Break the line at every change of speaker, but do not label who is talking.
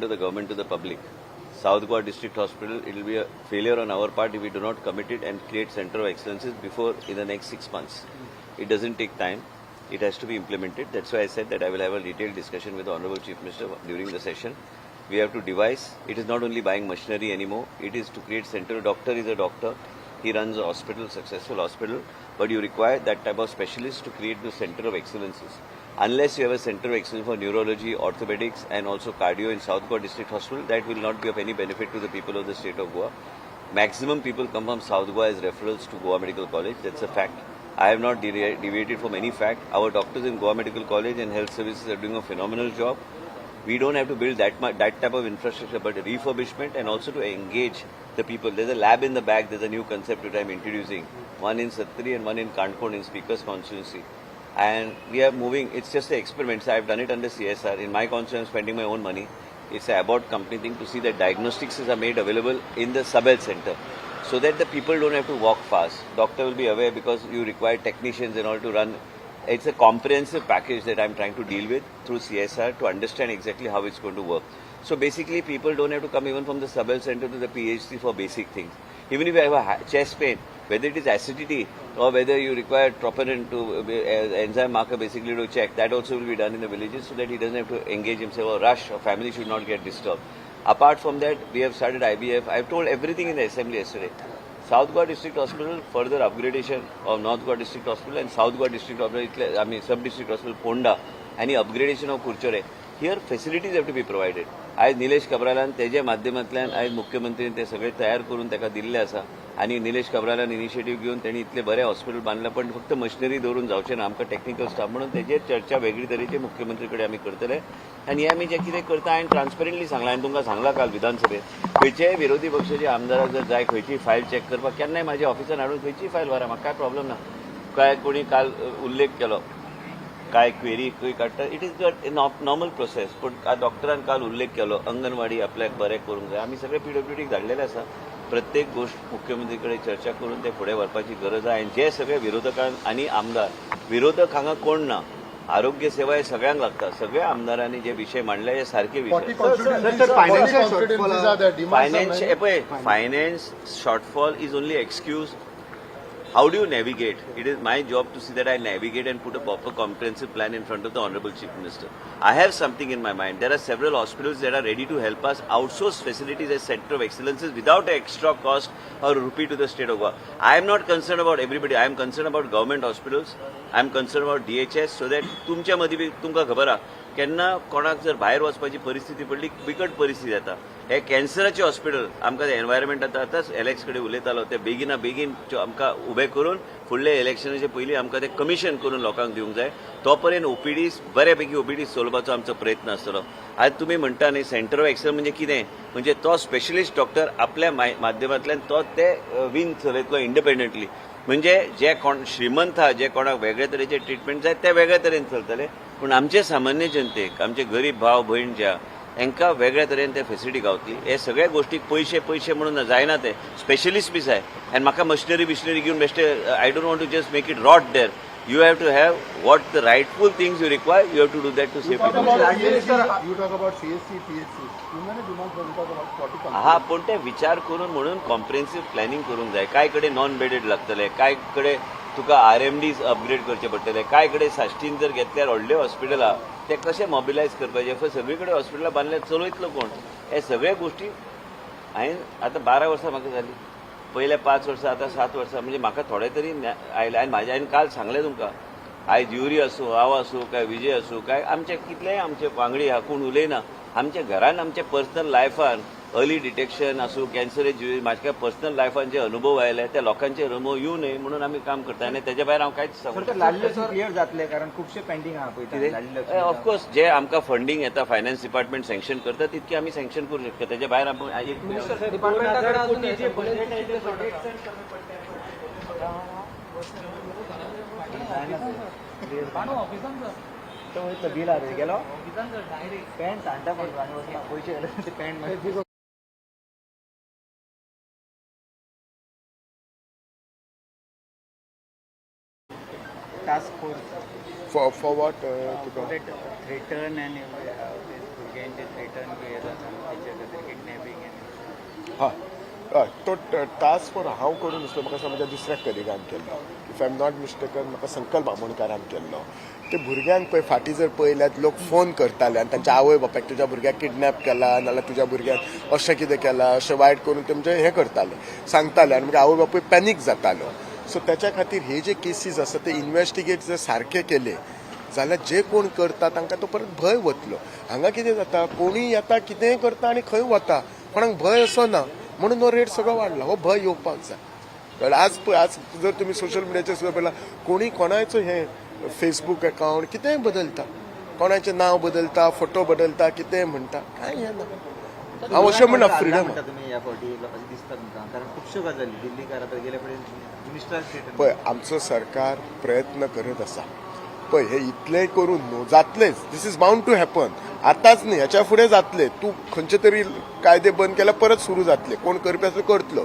to the government to the public. South Goa District Hospital, it will be a failure on our part if we do not commit it and create center of excellences before in the next six months. It doesn't take time. It has to be implemented. That's why I said that I will have a detailed discussion with the Honorable Chief Minister during the session. We have to devise. It is not only buying machinery anymore. It is to create center. Doctor is a doctor. He runs a hospital, successful hospital. But you require that type of specialist to create the center of excellences. Unless you have a center of excellence for neurology, orthopedics, and also cardio in South Goa District Hospital, that will not be of any benefit to the people of the state of Goa. Maximum people come from South Goa as referrals to Goa Medical College. That's a fact. I have not deviated from any fact. Our doctors in Goa Medical College and health services are doing a phenomenal job. We don't have to build that much, that type of infrastructure, but refurbishment and also to engage the people. There's a lab in the back. There's a new concept that I'm introducing. One in Sattari and one in Kanpur in Speaker's constituency. And we are moving. It's just an experiment. I've done it under CSR. In my constituency, I'm spending my own money. It's a Abbott company thing to see that diagnostics are made available in the sub-health center so that the people don't have to walk fast. Doctor will be aware because you require technicians in order to run. It's a comprehensive package that I'm trying to deal with through CSR to understand exactly how it's going to work. So basically, people don't have to come even from the sub-health center to the PHC for basic things. Even if you have a chest pain, whether it is acidity or whether you require troponin to uh, enzyme marker basically to check, that also will be done in the villages so that he doesn't have to engage himself or rush or family should not get disturbed. Apart from that, we have started IBF. I've told everything in the assembly yesterday. South Goa district hospital further upgradation of north Goa district hospital and south Goa district hospital इथले आम्ही sub district hospital Ponda आणि upgradation of Curchorem here facilities have to be provided आयज निलेश कब्रालान तेजे माध्यमांतल्यान आयज मुख्यमंत्री ते सगळे तयार करून त्याला दिले असा. आणि निलेश कबराला इनिशिएटिव्ह घेऊन त्यांनी इथले बरे हॉस्पिटल बांधलं पण फक्त मशिनरी दवरून जावचें ना आमकां टेक्निकल स्टाफ म्हणून तेजेर चर्चा वेगळी तरेची मुख्यमंत्री कडेन आमी करतले. आनी हे आमी जे कितें करता हांवें ट्रान्सपरंटली सांगलां हांवें तुमकां सांगलां काल विधानसभेत खंयचेय विरोधी पक्षाचे आमदाराक जर जाय खंयची फायल चॅक करपाक केन्नाय म्हाज्या ऑफिसान हाडून खंयची फायल व्हरा म्हाका काय प्रॉब्लेम ना. काय कोणी काल उल्लेख केलो. काय क्वेरी खंय काडटा इट इज नॉर्मल प्रोसेस पूण डॉक्टरान काल उल्लेख केलो अंगणवाडी आपल्याक बरें करूंक जाय. आमी सगळे पीडब्ल्यूडीक धाडलेले आसा. प्रत्येक गोष्ट मुख्यमंत्री कडेन चर्चा करून ते फुडें व्हरपाची गरज आहा. आनी जे सगळे विरोधकांक आनी आमदार विरोधक हांगा कोण ना? आरोग्य सेवा हे सगळ्यांक लागता सगळ्या आमदारांनी जे विशय मांडले हे सारखे विशय फायनान्स पळय finance shortfall is only excuse How do you navigate? It is my job to see that I navigate and put a proper comprehensive plan in front of the Honorable Chief Minister. I have something in my mind. There are several hospitals that are ready to help us outsource facilities as center of excellences without extra cost or rupee to the state of Goa. I am not concerned about everybody. I am concerned about government hospitals. I am concerned about DHS so that तुमच्या मदीं बी तुमकां खबर आहा केन्ना कोणाक जर भायर वचपाची परिस्थिती पडली बिकट परिस्थिती जाता हे कॅन्सराचे हॉस्पिटल आमकां एनवायरमेंट आतां आतांच एलेक्स कडेन उलयतालो ते बेगिना बेगीन आमकां उबें करून फुडले इलेक्शनाचे पयलीं आमकां ते कमिशन करून लोकांक दिवंक जाय. तो पर्यंत ओपीडी बऱ्यापैकी ओपीडी चलोवपाचो आमचो प्रयत्न आसतलो. आज तुमी म्हणटा न्ही सेंटर ऑफ एक्सलन्स म्हणजे कितें? म्हणजे तो स्पेशलिस्ट डॉक्टर आपल्या माध्यमांतल्यान तो ते विंग चलयतलो इंडिपेंडंटली म्हणजे जे कोण श्रीमंत आहा जे कोणाक वेगळे तरेचे ट्रिटमेंट जाय ते वेगळे तरेन चलतले. पूण आमचे सामान्य जनतेक आमचे गरीब भाव भयण ज्या हांकां वेगळ्या तरेन ते फेसिलिटी गावतली हे सगळ्या गोष्टीक पयशे पयशे म्हणून जायना ते. स्पेशलिस्ट बी जाय आनी म्हाका मशिनरी बिशनरी घेवन बेश्टे I don't want to just make it rot there you have to have what the rightful things you require you have to do that to save people
You talk about CSC, PHC. You many demands when you talk about 40 companies.
हा पण ते विचार करून म्हणून comprehensive planning करूंक जाय. काय कडेन नॉन बेडेड लागतले काय कडेन तुका आर एम डीज अपग्रेड करचे पडटले. काय कडेन साश्टीन जर घेतल्यार व्हडले हॉस्पिटल ते कशें मोबिलायज करपाचे? सगळी सगळे कडेन हॉस्पिटलां बांदल्यार चलयतलो कोण? हे सगळे गोश्टी हांवें आतां बारा वर्सां म्हाका जाली पयले पांच वर्सां आतां सात वर्सां म्हणजे म्हाका थोडे तरी आयले आनी म्हाजे हांवें काल सांगलें तुमकां. आयज युरी आसूं हांव आसूं काय विजय आसूं काय आमचे कितलेय आमचे वांगडी आहा कोण उलयना. आमच्या घरान आमच्या पर्सनल लायफान अर्ली डिटेक्शन आसूं कॅन्सर म्हाज्या पर्सनल लायफान जे अनुभव आयले त्या लोकांचे अनुभव येऊ नये म्हणून आमी काम करता आनी तेच्या भायर हांव कांयच
क्लियर जातले कारण खुबशे पेंडिंग आहा पळय लाडले
ऑफकोर्स जे आमकां फंडिंग येता फायनान्स डिपार्टमेंट सँक्शन करता तितकी आमी सँक्शन करू शकता. तेच्या भायर आपण एक
डिपार्टमेंटाकडे अजून हे जे budget आहे ते गेलो. पॅन्ट सांडटा पण पयशे ते pant task force
For, for what? Uh, to talk?
Return and भुरग्यांचे रिटर्न बी येता तेचे खातीर किडनॅपिंग
हय हय तो टास्क हांव करून नासलो म्हाका दिसता म्हज्या दुसऱ्या कलिगान केल्लो if I am not mistaken म्हाका संकल्प आमोणकारान केल्लो ते भुरग्यांक पळय फाटीं जर पळयल्यात लोक फोन करताले आनी तांच्या आवय बापायक तुज्या भुरग्याक किडनॅप केला नाल्यार तुज्या भुरग्याक अशें कितें केलां अशें वायट करून ते म्हणजे हें करताले. सांगताले आनी मागीर आवय बापूय पॅनीक जातालो. सो त्याच्या खातीर हे जे केसीस आसा ते इन्व्हेस्टिगेट जर सारखे केले जाल्यार जे कोण करता तांकां तो परत भंय वतलो. हांगा कितें जाता? कोणीय येता कितेंय करता आनी खंय वता? कोणाक भंय असो ना म्हणून हो रेट सगळो वाडला हो भंय येवपाक जाय. कळ्ळें? आज पळय आज जर तुमी सोशल मिडियाचेर सुद्दां पळयला कोणी कोणाचो हें फेसबूक अकावंट कितेंय बदलता? कोणाचें नांव बदलता फोटो बदलता कितेंय म्हणटा कांय हें ना अशें म्हणना फ्रिडम
कारण गजाली आतां मिनिस्टर स्टेट
पळय आमचो सरकार प्रयत्न करत आसा पळय हे इतलें करून न्हू जातलेंच. This is bound to happen आतांच न्ही ह्याच्या फुडें जातलें. तूं खंयचे तरी कायदे बंद केल्यार परत सुरू जातले. कोण करपी आसा तो करतलो.